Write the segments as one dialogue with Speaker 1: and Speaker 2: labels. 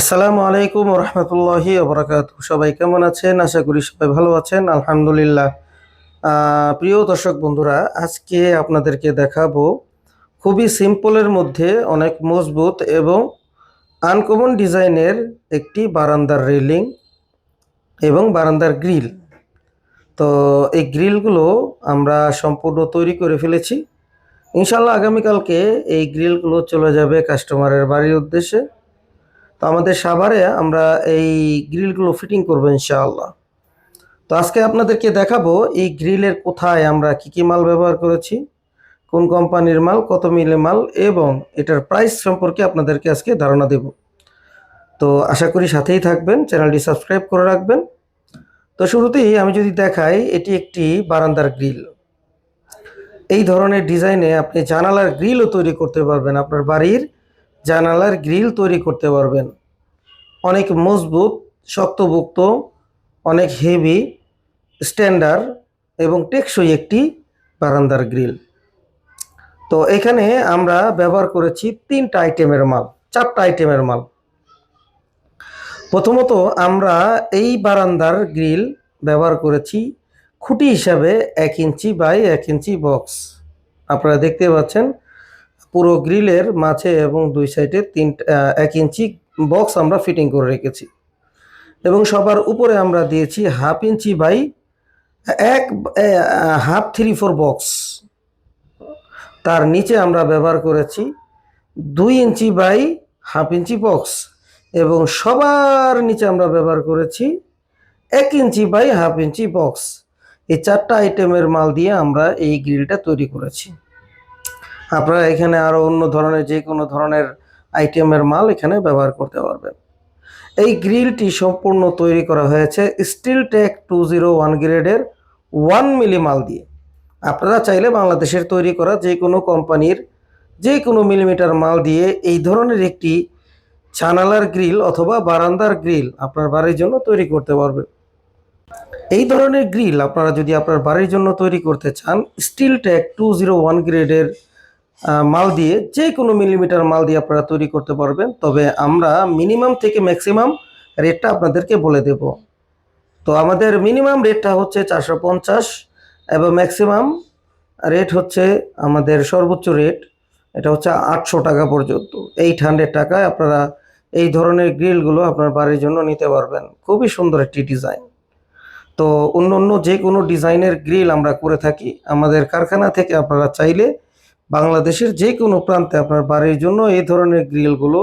Speaker 1: আসসালামু আলাইকুম রহমতুল্লাহি ওবরাকাত সবাই কেমন আছেন? আশা করি সবাই ভালো আছেন। আলহামদুলিল্লাহ। প্রিয় দর্শক বন্ধুরা, আজকে আপনাদেরকে দেখাবো খুবই সিম্পলের মধ্যে অনেক মজবুত এবং আনকমন ডিজাইনের একটি বারান্দার রেলিং এবং বারান্দার গ্রিল। তো এই গ্রিলগুলো আমরা সম্পূর্ণ তৈরি করে ফেলেছি। ইনশাল্লাহ আগামীকালকে এই গ্রিলগুলো চলে যাবে কাস্টমারের বাড়ির উদ্দেশ্যে। তো আমাদের সাভারে আমরা এই গ্রিলগুলো ফিটিং করব ইনশাআল্লাহ। তো আজকে আপনাদেরকে দেখাবো এই গ্রিলের কোথায় আমরা কি কি মাল ব্যবহার করেছি, কোন কোম্পানির মাল, কত মিলে মাল এবং এটার প্রাইস সম্পর্কে আপনাদেরকে আজকে ধারণা দেব। তো আশা করি সাথেই থাকবেন, চ্যানেলটি সাবস্ক্রাইব করে রাখবেন। তো শুরুতেই আমি যদি দেখাই, এটি একটি বারান্দার গ্রিল। এই ধরনের ডিজাইনে আপনি জানালার গ্রিলও তৈরি করতে পারবেন আপনার বাড়ির জানালার গ্রিল তৈরি করতে পারবেন। অনেক মজবুত শক্তপোক্ত অনেক হেভি, স্ট্যান্ডার্ড এবং টেকসই একটি বারান্দার গ্রিল। তো এখানে আমরা ব্যবহার করেছি তিনটা আইটেমের মাল, চারটা আইটেমের মাল। প্রথমত আমরা এই বারান্দার গ্রিল ব্যবহার করেছি খুঁটি হিসাবে এক ইঞ্চি বাই এক ইঞ্চি বক্স। আপনারা দেখতে পাচ্ছেন পুরো গ্রিলের মাঝে এবং দুই সাইডে তিন এক ইঞ্চি বক্স আমরা ফিটিং করে রেখেছি। এবং সবার উপরে আমরা দিয়েছি হাফ ইঞ্চি বাই এক হাফ থ্রি ফোর বক্স। তার নিচে আমরা ব্যবহার করেছি দুই inch by half inch box এবং সবার নিচে আমরা ব্যবহার করেছি এক inch by half inch box. এই চারটা আইটেমের মাল দিয়ে আমরা এই গ্রিলটা তৈরি করেছি। আপনারা এখানে আরও অন্য ধরনের যে কোনো ধরনের আইটেমের মাল এখানে ব্যবহার করতে পারবেন। এই গ্রিলটি সম্পূর্ণ তৈরি করা হয়েছে steel tech two zero one গ্রেডের ওয়ান মিলি মাল দিয়ে। আপনারা চাইলে বাংলাদেশের তৈরি করা যে কোনো কোম্পানির যে কোনো মিলিমিটার মাল দিয়ে এই ধরনের একটি জানালার গ্রিল অথবা বারান্দার গ্রিল আপনার বাড়ির জন্য তৈরি করতে পারবেন। এই ধরনের গ্রিল আপনারা যদি আপনার বাড়ির জন্য তৈরি করতে চান, steel tech two zero one গ্রেডের মাল দিয়ে যে কোনো মিলিমিটার মাল দিয়ে আপনারা তৈরি করতে পারবেন। তবে আমরা মিনিমাম থেকে ম্যাক্সিমাম রেটটা আপনাদেরকে বলে দেব। তো আমাদের মিনিমাম রেটটা হচ্ছে চারশো পঞ্চাশ এবং ম্যাক্সিমাম রেট হচ্ছে আমাদের সর্বোচ্চ রেট, এটা হচ্ছে আটশো টাকা পর্যন্ত। এইট হান্ড্রেড টাকায় আপনারা এই ধরনের গ্রিলগুলো আপনার বাড়ির জন্য নিতে পারবেন। খুবই সুন্দর একটি ডিজাইন। তো অন্য অন্য যে কোনো ডিজাইনের গ্রিল আমরা করে থাকি। আমাদের কারখানা থেকে আপনারা চাইলে বাংলাদেশের যে কোনো প্রান্তে আপনার বাড়ির জন্য এই ধরনের গ্রিলগুলো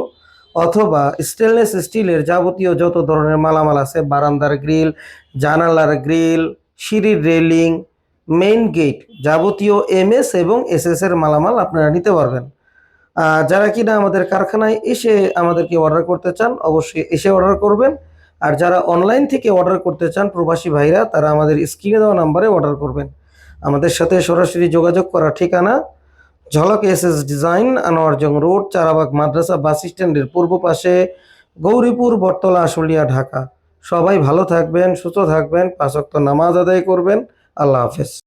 Speaker 1: অথবা স্টেনলেস স্টিলের যাবতীয় যত ধরনের মালামাল আছে, বারান্দার গ্রিল, জানালার গ্রিল, সিঁড়ির রেলিং মেইন গেট যাবতীয় এমএস এবং এসএস এর মালামাল আপনারা নিতে পারবেন। যারা কিনা আমাদের কারখানায় এসে আমাদেরকে অর্ডার করতে চান, অবশ্যই এসে অর্ডার করবেন। আর যারা অনলাইন থেকে অর্ডার করতে চান, প্রবাসী ভাইরা, তারা আমাদের স্ক্রিনে দেওয়া নাম্বারে অর্ডার করবেন। আমাদের সাথে সরাসরি যোগাযোগ করার ঠিকানা Jhalak S S design, Anwarjang road, Charabag মাদ্রাসা বাস স্ট্যান্ডের পূর্ব পাশে গৌরীপুর, বটতলা, আশুলিয়া, ঢাকা। সবাই ভালো থাকবেন, সুস্থ থাকবেন পাঁচক্ত নামাজ আদায় করবেন। আল্লাহ হাফেজ।